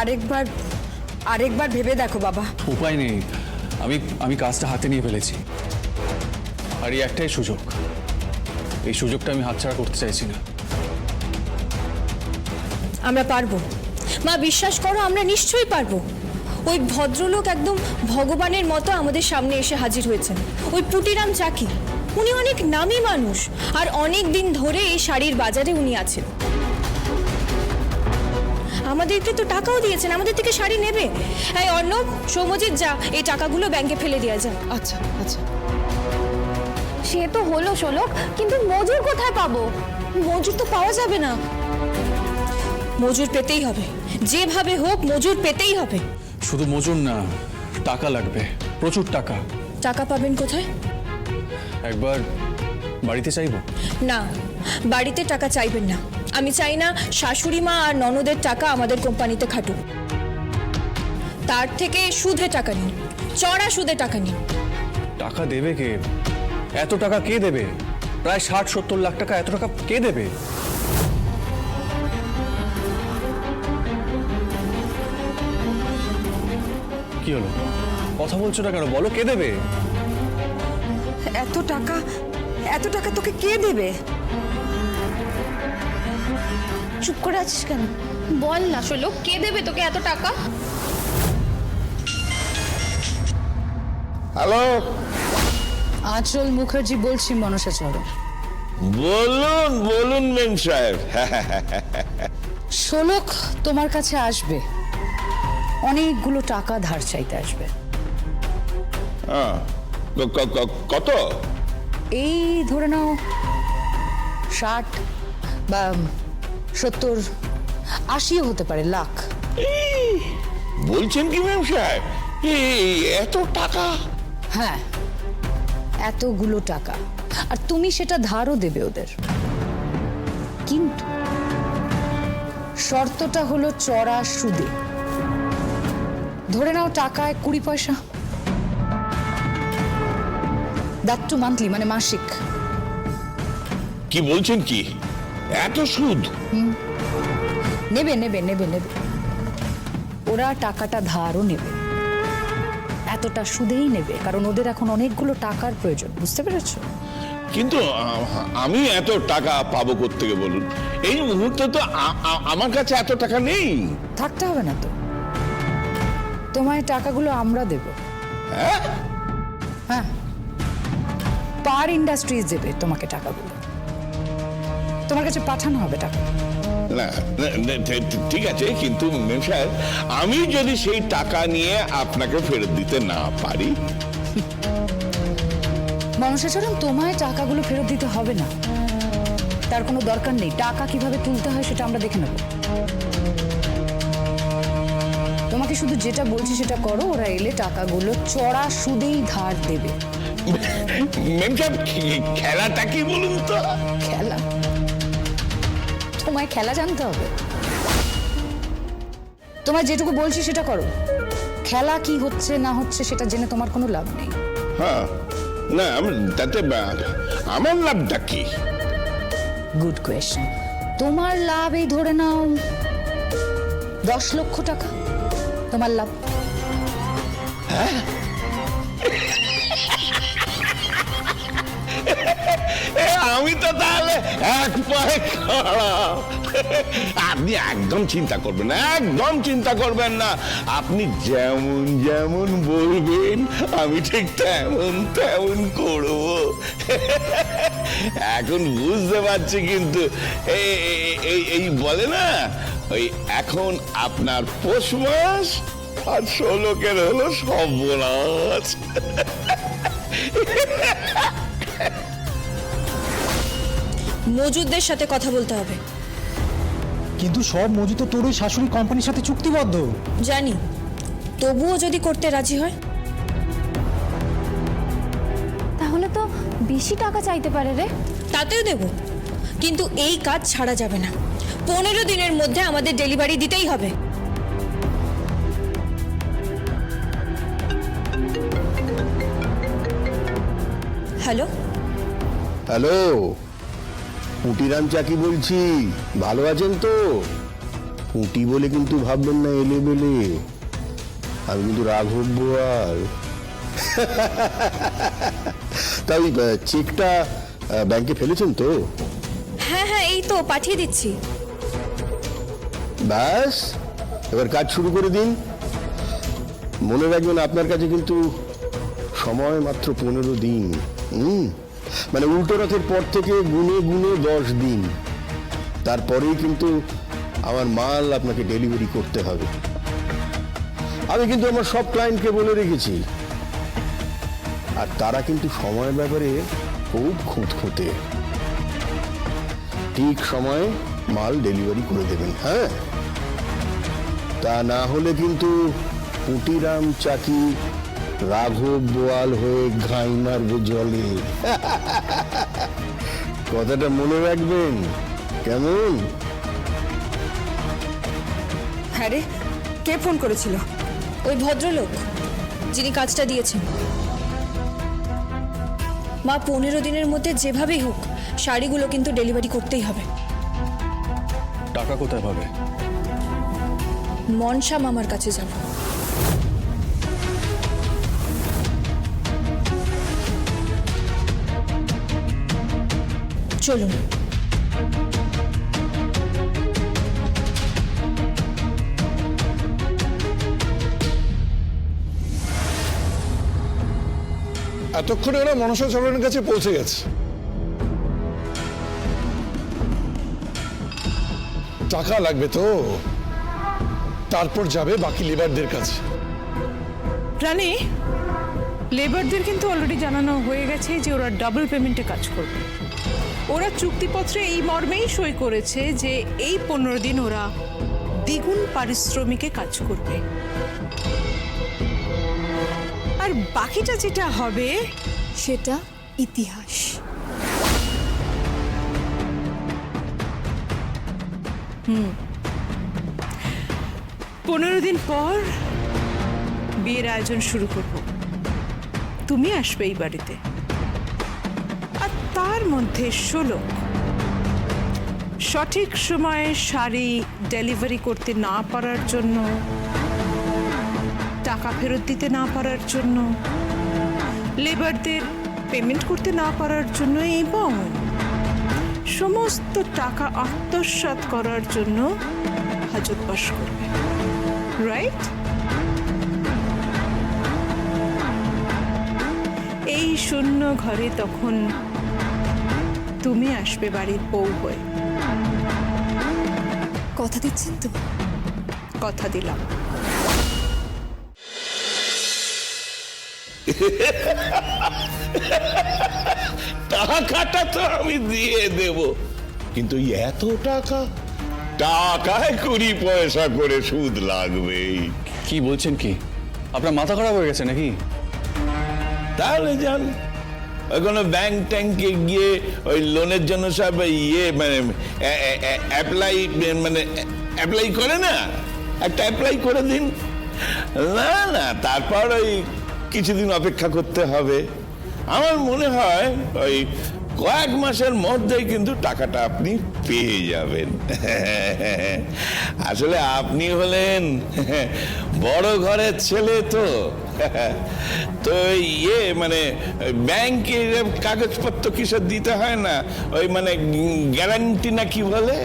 আরেকবার আরেকবার ভেবে দেখো বাবা। উপায় নেই। আমি আমি কাজটা হাতে নিয়ে ফেলেছি। আর এই একটাই সুযোগ। এই সুযোগটা আমি হাতছাড়া করতে চাইছি না। আমরা পারব। মা বিশ্বাস করো আমরা নিশ্চয়ই পারব। ওই ভদ্রলোক একদম ভগবানের মতো আমাদের সামনে এসে হাজির হয়েছেন। ওই পুটিরাম চাকি উনি অনেক নামী মানুষ। আর অনেক দিন ধরে এই শাড়ির বাজারে উনি আছেন। আমাদেরকে তো টাকাও দিয়েছেন আমাদের থেকে শাড়ি নেবে। এই অর্ণব সৌমজিৎ যা এই টাকাগুলো ব্যাংকে ফেলে দেওয়া যায়। আচ্ছা আচ্ছা। সে তো হলো শোলক কিন্তু মজুর কোথায় পাবো? মজুর তো পাওয়া যাবে না। মজুর পেতেই হবে। যেভাবে হোক মজুর পেতেই হবে। শুধু মজুর না টাকা লাগবে। প্রচুর টাকা। টাকা পাবেন কোথায়? একবার বাড়িতে চাইব? না বাড়িতে টাকা চাইবেন না। আমি চাই না শাশুড়ি মা আর ননদের টাকা আমাদের কোম্পানিতে খাটুক। তার থেকে সুদে টাকা নিন চড়া সুদে টাকা নিন। টাকা দেবে কে? এত টাকা কে দেবে? প্রায় ষাট সত্তর লাখ টাকা এত টাকা কে দেবে? কি হলো? কথা বলছো না কেন? বলো কে দেবে? এত টাকা এত টাকা তোকে কে দেবে? চুপ করে আছিস কেন? বল না শোলক কে দেবে তোকে এত টাকা? হ্যালো? আঁচল মুখার্জি বলছি মনসা চরণ বলুন বলুন মেম সাহেব। শোলক তোমার কাছে আসবে। অনেকগুলো টাকা ধার চাইতে আসবে। হ্যাঁ, ক- ক- ক- কত? এই ধরে নাও ষাট বা সত্তর আশিও হতে পারে লাখ। বলছেন কি মেম সাহেব এত টাকা? হ্যাঁ এতগুলো টাকা। আর তুমি সেটা ধারও দেবে ওদের। কিন্তু শর্তটা হলো চড়া সুদে। ধরে নাও টাকায় কুড়ি পয়সা। দ্যাট টু মান্থলি মানে মাসিক। কি বলছেন কি? এত সুদ? নেবে নেবে নেবে নেবে। ওরা টাকাটা ধারও নেবে। এতটা সুদেই নেবে কারণ ওদের এখন অনেকগুলো টাকার প্রয়োজন বুঝতে পেরেছ? কিন্তু আমি এত টাকা পাবো থেকে বলুন? এই মুহূর্তে তো আমার কাছে এত টাকা নেই। থাকতে হবে না তো। তোমায় টাকাগুলো আমরা দেব। হ্যাঁ? হ্যাঁ। পার ইন্ডাস্ট্রিজ দেবে তোমাকে টাকাগুলো। তোমার কাছে পাঠানো হবে টাকা। না ঠিক আছে কিন্তু মেম সাহেব আমি যদি সেই টাকা নিয়ে আপনাকে ফেরত দিতে না পারি? মনসাচরণ তোমায় টাকাগুলো ফেরত দিতে হবে না। তার কোনো দরকার নেই। টাকা কীভাবে তুলতে হয় সেটা আমরা দেখে নেব। তোমাকে শুধু যেটা বলছি সেটা করো ওরা এলে টাকাগুলো চড়া সুদেই ধার দেবে। মেম সাহেব খে- খেলাটা কি বলুন তো? তোমায় খেলা জানতে হবে। তোমায় যেটুকু বলছি সেটা করো। খেলা কি হচ্ছে না হচ্ছে সেটা জেনে তোমার কোনো লাভ নেই। হ্যাঁ না তাতে আমার লাভটা কি? গুড কোয়েশ্চেন তোমার লাভ এই ধরে নাও দশ লক্ষ টাকা। তোমার লাভ? এ, আমি তো তাহলে এক পায়ে খাড়া। আপনি একদম চিন্তা করবেন না, একদম চিন্তা করবেন না। আপনি যেমন যেমন বলবেন, আমি ঠিক তেমন তেমন করব। এখন বুঝতে পারছি কিন্তু এই, এই- বলে না, ওই এখন আপনার পৌষ মাস আর ষোলোকের হলো সর্বনাশ। মজুরদের সাথে কথা বলতে হবে। কিন্তু সব মজুদ তো তোর ওই শাশুড়ি কোম্পানির সাথে চুক্তিবদ্ধ। জানি। তবুও যদি করতে রাজি হয়। তাহলে তো বেশি টাকা চাইতে পারে রে। তাতেও দেব। কিন্তু এই কাজ ছাড়া যাবে না। পনেরো দিনের মধ্যে আমাদের ডেলিভারি দিতেই হবে। হ্যালো? হ্যালো? পুটিরাম চাকি বলছি? ভালো আছেন তো? পুঁটি বলে কিন্তু ভাববেন না এলে বেলে আমি কিন্তু রাঘব বোয়াল। তাই চেকটা ব্যাংকে ফেলেছেন তো? হ্যাঁ হ্যাঁ এই তো পাঠিয়ে দিচ্ছি। ব্যাস এবার কাজ শুরু করে দিন। মনে রাখবেন আপনার কাছে কিন্তু সময় মাত্র পনেরো দিন হুম? মানে উল্টো রথের পর থেকে গুনে গুনে দশ দিন। তারপরেই কিন্তু আমার মাল আপনাকে ডেলিভারি করতে হবে। আমি কিন্তু আমার সব ক্লায়েন্টকে বলে রেখেছি। আর তারা কিন্তু সময়ের ব্যাপারে খুব খুঁতখুঁতে। ঠিক সময়ে মাল ডেলিভারি করে দেবেন হ্যাঁ? তা না হলে কিন্তু পুটিরাম চাকি রাঘব বোয়াল হয়ে ঘাই মারবে জলে। কথাটা মনে রাখবেন? কেমন? হ্যাঁ রে কে ফোন করেছিল? ওই ভদ্রলোক যিনি কাজটা দিয়েছেন। মা পনেরো দিনের মধ্যে যেভাবেই হোক শাড়িগুলো কিন্তু ডেলিভারি করতেই হবে। টাকা কোথায় পাবে? মনসা মামার কাছে যাব। চলুন। এতক্ষণে ওরা মনসা চরণের কাছে পৌঁছে গেছে। টাকা লাগবে তো। তারপর যাবে বাকি লেবারদের কাছে। রানী লেবারদের কিন্তু অলরেডি জানানো হয়ে গেছে যে ওরা ডাবল পেমেন্টে কাজ করবে। ওরা চুক্তিপত্রে এই মর্মেই সই করেছে যে এই পনেরো দিন ওরা দ্বিগুণ পারিশ্রমিকে কাজ করবে। আর বাকিটা যেটা হবে, সেটা ইতিহাস। হুম। পনেরো দিন পর বিয়ের আয়োজন শুরু করব। তুমি আসবে এই বাড়িতে। মধ্যে ষোলো। সঠিক সময়ে শাড়ি ডেলিভারি করতে না পারার জন্য, টাকা ফেরত দিতে না পারার জন্য, লেবারদের পেমেন্ট করতে না পারার জন্য এবং সমস্ত টাকা আত্মসাৎ করার জন্য হাজত বাস করবে। রাইট এই শূন্য ঘরে তখন তুমি আসবে বাড়ির বউ হয়ে। কথা দিচ্ছেন তো? কথা দিলাম। টাকাটা তো আমি দিয়ে দেব। কিন্তু এত টাকা? টাকায় কুড়ি পয়সা করে সুদ লাগবে কি বলছেন কি? আপনার মাথা খারাপ হয়ে গেছে নাকি? তাহলে যান। কোনো ব্যাংক ট্যাঙ্কে গিয়ে ওই লোনের জন্য সব ইয়ে মানে অ্যাপ্লাই মানে অ্যাপ্লাই করে না? একটা অ্যাপ্লাই করে দিন। না না, তারপর ওই কিছুদিন অপেক্ষা করতে হবে। আমার মনে হয় ওই কয়েক মাসের মধ্যেই কিন্তু টাকাটা আপনি পেয়ে যাবেন। আসলে আপনি হলেন বড় ঘরের ছেলে তো। তো ইয়ে মানে ব্যাংকে কাগজপত্র কিসব দিতে হয় না? ওই মানে গ্যারান্টি না কি বলে?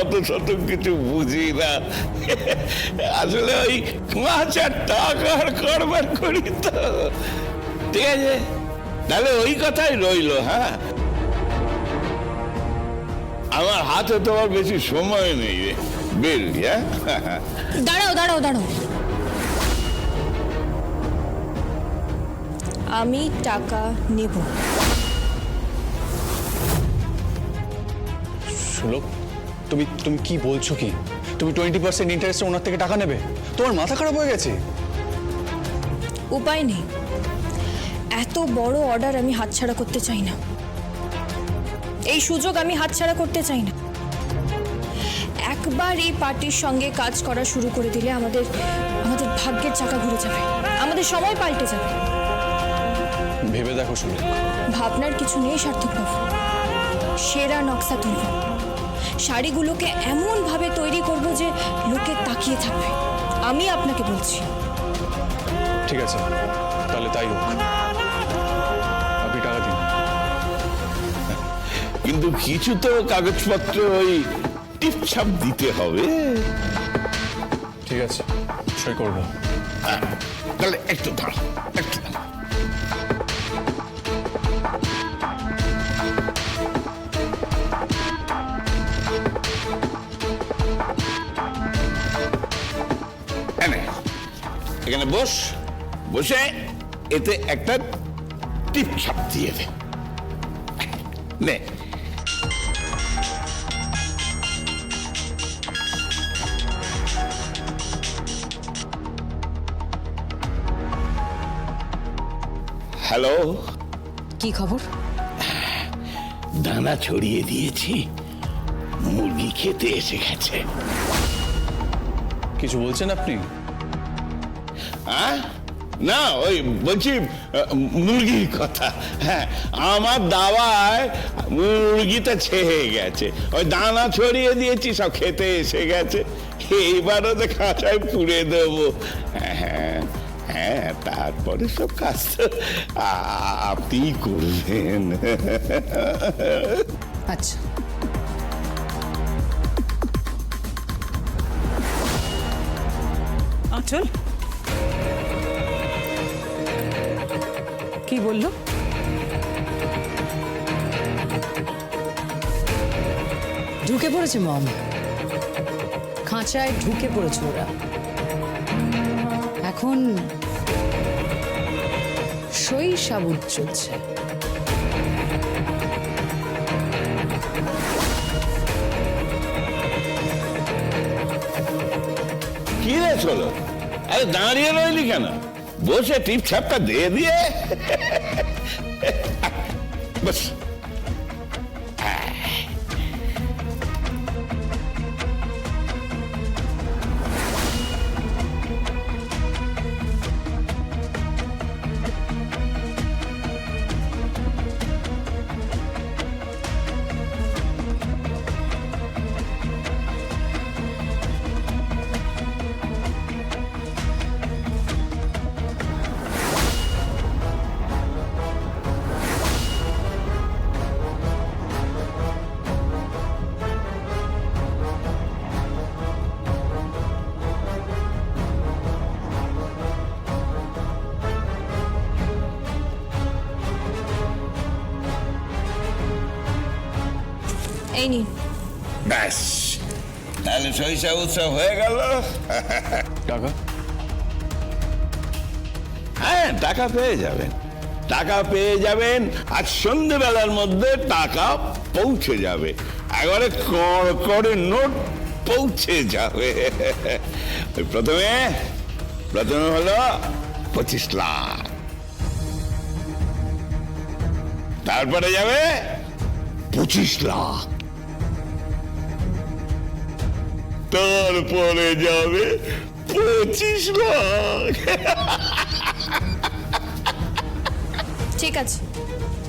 অত শত কিছু বুঝি না। আসলে ওই পাঁচ হাজার টাকার করবার করি তো। ঠিক আছে? তাহলে ওই কথাই রইল হ্যাঁ? আমার হাতে তো আর বেশি সময় নেই রে বেরোই হ্যাঁ? দাঁড়াও দাঁড়াও দাঁড়াও। আমি টাকা নেব। সুলভ তুমি তুমি কি বলছো কি? তুমি টোয়েন্টি পার্সেন্ট ইন্টারেস্টে ওনার থেকে টাকা নেবে? তোমার মাথা খারাপ হয়ে গেছে। উপায় নেই। এত বড় অর্ডার আমি হাতছাড়া করতে চাই না। এই সুযোগ আমি হাতছাড়া করতে চাই না। একবার এই পার্টির সঙ্গে কাজ করা শুরু করে দিলে আমাদের আমাদের ভাগ্যের চাকা ঘুরে যাবে। আমাদের সময় পাল্টে যাবে। ভেবে দেখো সুলভ ভাবনার কিছু নেই সার্থকবাবু। সেরা নকশা তুলব। শাড়িগুলোকে এমনভাবে তৈরি করব যে লোকে তাকিয়ে থাকবে। আমি আপনাকে বলছি। ঠিক আছে তাহলে তাই হোক। কিন্তু কিছু তো কাগজপত্র ওই টিপছাপ দিতে হবে। ঠিক আছে সই করব। তাহলে একটু দাঁড়া একটু দাঁড়া। এখানে বস বসে এতে একটা টিপ ছাপ দিয়ে দে। নে হ্যালো কি খবর? দানা ছড়িয়ে দিয়েছি। মুরগি খেতে এসে গেছে। কিছু বলছেন আপনি? হ্যাঁ না ওই বলছি মুরগির কথা। হ্যাঁ আমার দাওয়ায় মুরগিটা ছেয়ে গেছে। ওই দানা ছড়িয়ে দিয়েছি সব খেতে এসে গেছে। এইবারও তো খাঁচায় পুড়ে দেবো। হ্যাঁ হ্যাঁ। তারপরে সব কাজ তো আ- আপনিই করবেন। আচ্ছা। আঁচল? কি বলল? ঢুকে পড়েছে মম। খাঁচায় ঢুকে পড়েছে ওরা। এখন সাবুত চলছে। কি রে চলো আরে দাঁড়িয়ে রইলি কেন? বসে টিপ ছাপটা দিয়ে দিয়ে। বস। এই নিন। ব্যাস। তাহলে সরিষা উৎসব হয়ে গেল। টাকা? হ্যাঁ টাকা পেয়ে যাবেন। টাকা পেয়ে যাবেন আজ সন্ধ্যেবেলার মধ্যে টাকা পৌঁছে যাবে। একবারে কড় করে নোট পৌঁছে যাবে। ওই প্রথমে প্রথমে হলো পঁচিশ লাখ। তারপরে যাবে পঁচিশ লাখ। তারপরে যাবে পঁচিশ লাখ। ঠিক আছে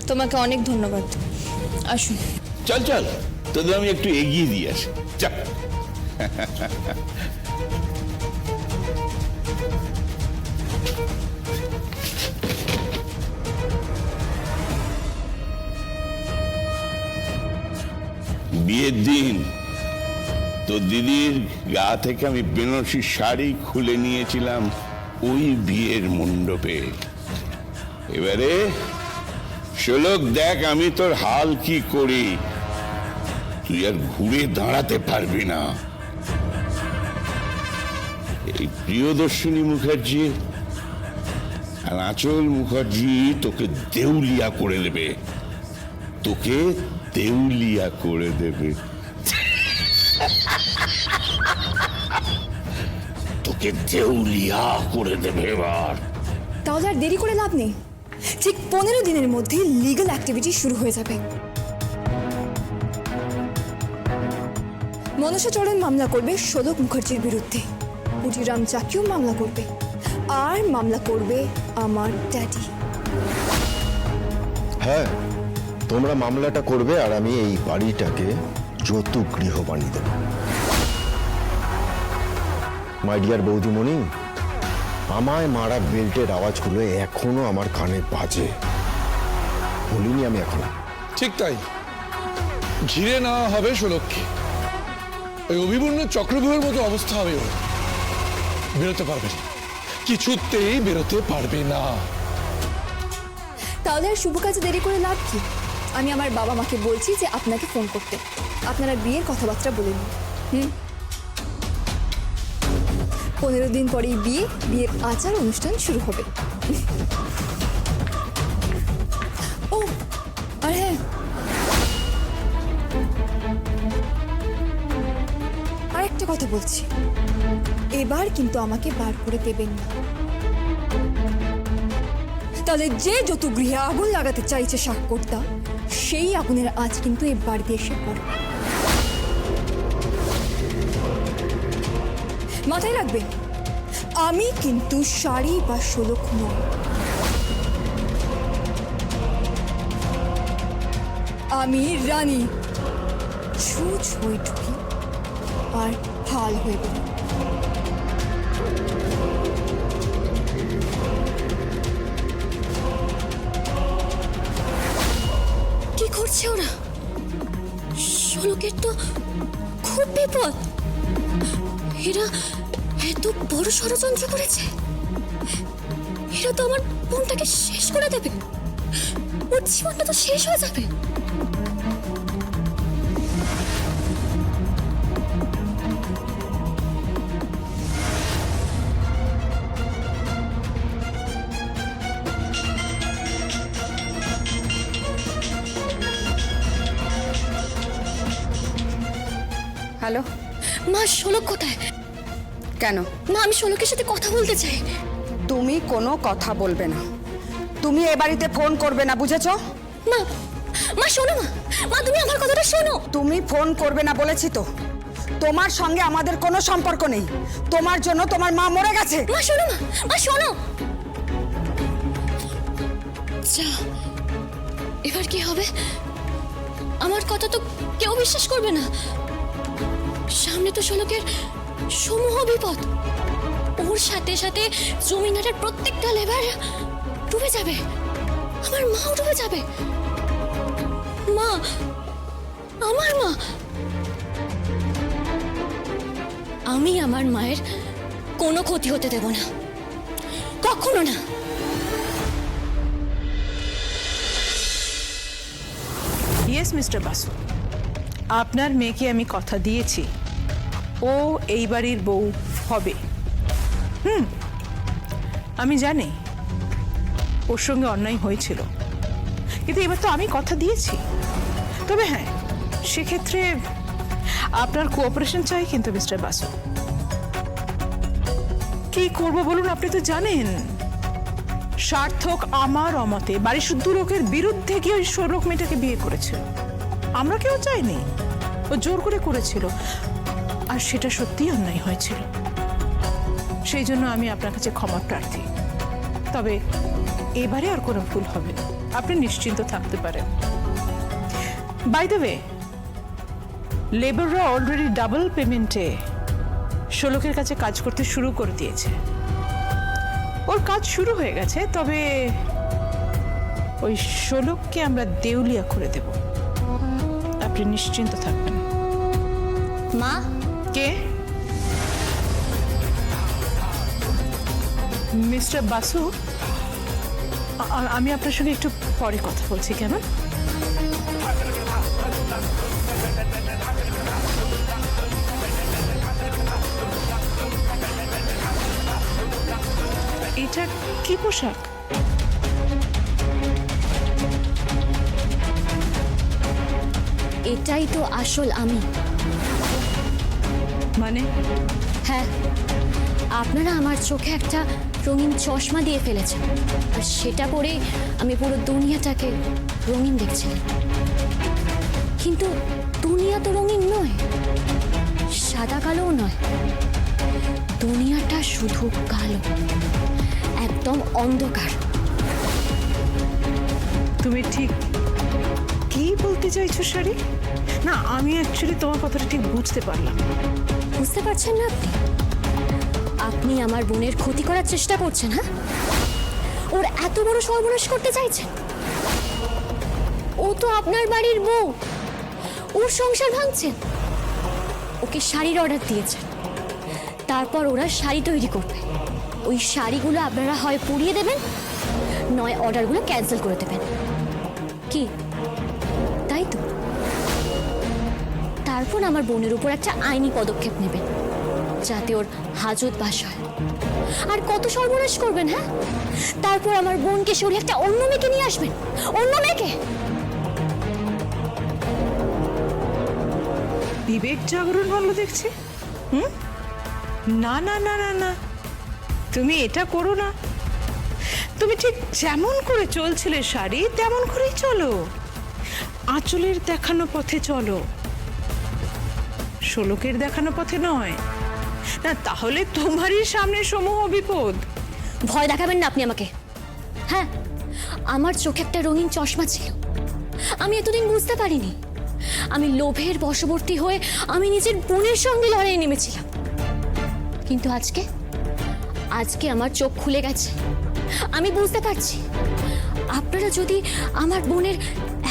তোমাকে অনেক ধন্যবাদ। আসুন। চল চল তোদের আমি একটু এগিয়ে দিয়ে আসি। চল বিয়ের দিন তোর দিদির গা থেকে আমি বেনসি শাড়ি খুলে নিয়েছিলাম ওই বিয়ের মণ্ডপে। এবারে শোলক দেখ, আমি তোর হাল কি করি? তুই আর ঘুরে দাঁড়াতে পারবি না। এই প্রিয়দর্শিনী মুখার্জি আর আঁচল মুখার্জি তোকে দেউলিয়া করে দেবে। তোকে দেউলিয়া করে দেবে। তোকে দেউলিয়া করে দেবে এবার। তাহলে আর দেরি করে লাভ নেই। ঠিক পনেরো দিনের মধ্যে লিগ্যাল অ্যাক্টিভিটি শুরু হয়ে যাবে। মনসাচরণ মামলা করবে শোলক মুখার্জির বিরুদ্ধে। পুটিরাম চাকিও মামলা করবে। আর মামলা করবে আমার ড্যাডি হ্যাঁ তোমরা মামলাটা করবে আর আমি এই বাড়িটাকে যত গৃহ বানিয়ে দেব। মাই ডিয়ার বৌদিমণি আমায় মারা বেল্টের আওয়াজগুলো এখনও আমার কানে বাজে। বলিনি আমি এখনও। ঠিক তাই। ঘিরে না হবে ষোলককে ওই অভিমন্যু চক্রব্যূহের মতো অবস্থা হবে ওর। বেরোতে পারবে না। কিছুতেই বেরোতে পারবে না। তাহলে আর শুভ কাজে দেরি করে লাভ কি? আমি আমার বাবা মাকে বলছি যে আপনাকে ফোন করতে। আপনারা বিয়ের কথাবার্তা বলে নিন। হুম? পনেরো দিন পরেই বিয়ে, বিয়ের আচার অনুষ্ঠান শুরু হবে। ও, আর হ্যাঁ। আর একটা কথা বলছি। এবার কিন্তু আমাকে বার করে দেবেন না। তাহলে যে যত গৃহে আগুন লাগাতে চাইছে সাক্ষরটা সেই আগুনের আজ কিন্তু এ বাড়িতে এসে পড়ে মাথায় রাখবে? আমি কিন্তু শাড়ি বা শোলক নই। আমি রানী। ছুঁচ হয়ে ঢুকি আর হাল হয়ে বেরোই কি করছে ওরা? শোলকের তো খুব বিপদ। এরা এত বড় ষড়যন্ত্র করেছে। এরা তো আমার বোনটাকে শেষ করে দেবে। ওর জীবনটা তো শেষ হয়ে যাবে। হ্যালো। মা শোলক কোথায়? কেন? মা আমি শোলকের সাথে কথা বলতে চাই। তুমি কোনো কথা বলবে না। তুমি এ বাড়িতে ফোন করবে না বুঝেছ? মা মা শোনো মা। মা তুমি আমার কথাটা শোনো। তুমি ফোন করবে না বলেছি তো। তোমার সঙ্গে আমাদের কোনো সম্পর্ক নেই। তোমার জন্য তোমার মা মরে গেছে। মা শোনো মা। মা শোনো। যা এবার কি হবে? আমার কথা তো কেউ বিশ্বাস করবে না। সামনে তো শোলকের সমূহ বিপদ। ওর সাথে সাথে জমিনারের প্রত্যেকটা লেবার ডুবে যাবে। আমার মাও ডুবে যাবে। মা, আমার মা। আমি আমার মায়ের কোনো ক্ষতি হতে দেব না। কখনো না। ইয়েস মিস্টার বাসু আপনার মেয়েকে আমি কথা দিয়েছি। ও এই বাড়ির বউ হবে। হুম, আমি জানি ওর সঙ্গে অন্যায় হয়েছিল। কিন্তু এবার তো আমি কথা দিয়েছি। তবে হ্যাঁ সেক্ষেত্রে আপনার কোঅপারেশন চাই কিন্তু মিস্টার বাসু। কি করব বলুন, আপনি তো জানেন, সার্থক আমার অমতে বাড়ির শুদ্ধ লোকের বিরুদ্ধে গিয়ে ওই সৌরভ মেয়েটাকে বিয়ে করেছিল। আমরা কেউ চাইনি। ও জোর করে করেছিল। আর সেটা সত্যিই অন্যায় হয়েছিল। সেই জন্য আমি আপনার কাছে ক্ষমা প্রার্থী। তবে এবারে আর কোনো ভুল হবে না। আপনি নিশ্চিন্ত থাকতে পারেন। বাই দ্য ওয়ে লেবাররা অলরেডি ডাবল পেমেন্টে ষোলকের কাছে কাজ করতে শুরু করে দিয়েছে। ওর কাজ শুরু হয়ে গেছে, তবে ওই ষোলককে আমরা দেউলিয়া করে দেব। আপনি নিশ্চিন্ত থাকবেন। মা? কে? মিস্টার বাসু? আমি আপনার সঙ্গে একটু পরে কথা বলছি কেমন এটা কি পোশাক? এটাই তো আসল আমি। মানে? হ্যাঁ। আপনারা আমার চোখে একটা রঙিন চশমা দিয়ে ফেলেছেন। আর সেটা পরে আমি পুরো দুনিয়াটাকে রঙিন দেখছিলাম কিন্তু দুনিয়া তো রঙিন নয় সাদা কালোও নয়। দুনিয়াটা শুধু কালো একদম অন্ধকার। তুমি ঠিক কি বলতে চাইছো শাড়ি? না, আমি অ্যাকচুয়ালি তোমার কথাটা ঠিক বুঝতে পারলাম। বুঝতে পারছেন না আপনি? আপনি আমার বোনের ক্ষতি করার চেষ্টা করছেন হ্যাঁ? ওর এত বড় সর্বনাশ করতে চাইছেন? ও তো আপনার বাড়ির বউ। ওর সংসার ভাঙছেন। ওকে শাড়ির অর্ডার দিয়েছেন। তারপর ওরা শাড়ি তৈরি করবে। ওই শাড়িগুলো আপনারা হয় পুড়িয়ে দেবেন, নয় অর্ডারগুলো ক্যান্সেল করে দেবেন। তারপর আমার বোনের উপর একটা আইনি পদক্ষেপ নেবেন যাতে ওর হাজত বাস হয়। আর কত সর্বনাশ করবেন হ্যাঁ? তারপর আমার বোনকে সরিয়ে একটা অন্য মেয়েকে নিয়ে আসবেন অন্য মেয়েকে! বিবেক জাগরণ হলো দেখছি? হুম? না না না না না। তুমি এটা করো না। তুমি ঠিক যেমন করে চলছিলে শাড়ি, তেমন করেই চলো। আঁচলের দেখানো পথে চলো। শোলকের দেখানো পথে নয়। না, তাহলে তোমারই সামনে সমূহ বিপদ। ভয় দেখাবেন না আপনি আমাকে। হ্যাঁ আমার চোখে একটা রঙিন চশমা ছিল। আমি এতদিন বুঝতে পারিনি। আমি লোভের বশবর্তী হয়ে আমি নিজের বোনের সঙ্গে লড়াইয়ে নেমেছিলাম। কিন্তু আজকে আজকে আমার চোখ খুলে গেছে। আমি বুঝতে পারছি। আপনারা যদি আমার বোনের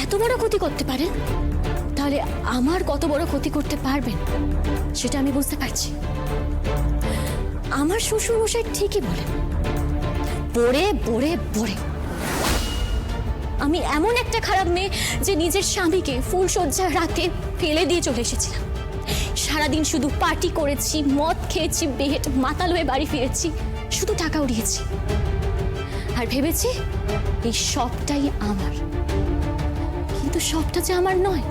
এত বড় ক্ষতি করতে পারেন তাহলে আমার কত বড় ক্ষতি করতে পারবেন, সেটা আমি বুঝতে পারছি। আমার শ্বশুর মশাই ঠিকই বলেন, পড়ে পড়ে পড়ে। আমি এমন একটা খারাপ মেয়ে যে নিজের স্বামীকে ফুলসজ্জার রাতে ফেলে দিয়ে চলে এসেছিলাম। সারাদিন শুধু পার্টি করেছি, মদ খেয়েছি, বেহেট মাতাল হয়ে বাড়ি ফিরেছি, শুধু টাকা উড়িয়েছি। আর ভেবেছি এই সবটাই আমার। কিন্তু সবটা যে আমার নয়।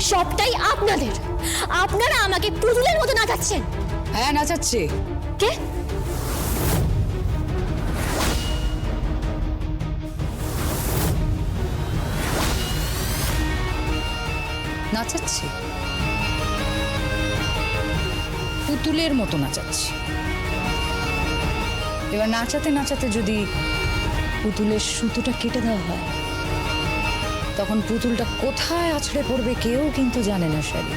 সবটাই আপনাদের। আপনারা আমাকে পুতুলের মতো নাচাচ্ছেন। হ্যাঁ নাচাচ্ছে। কে? নাচাচ্ছে। পুতুলের মতো নাচাচ্ছে। এবার নাচাতে নাচাতে যদি পুতুলের সুতোটা কেটে দেওয়া হয় তখন পুতুলটা কোথায় আছড়ে পড়বে কেউ কিন্তু জানে না শাড়ি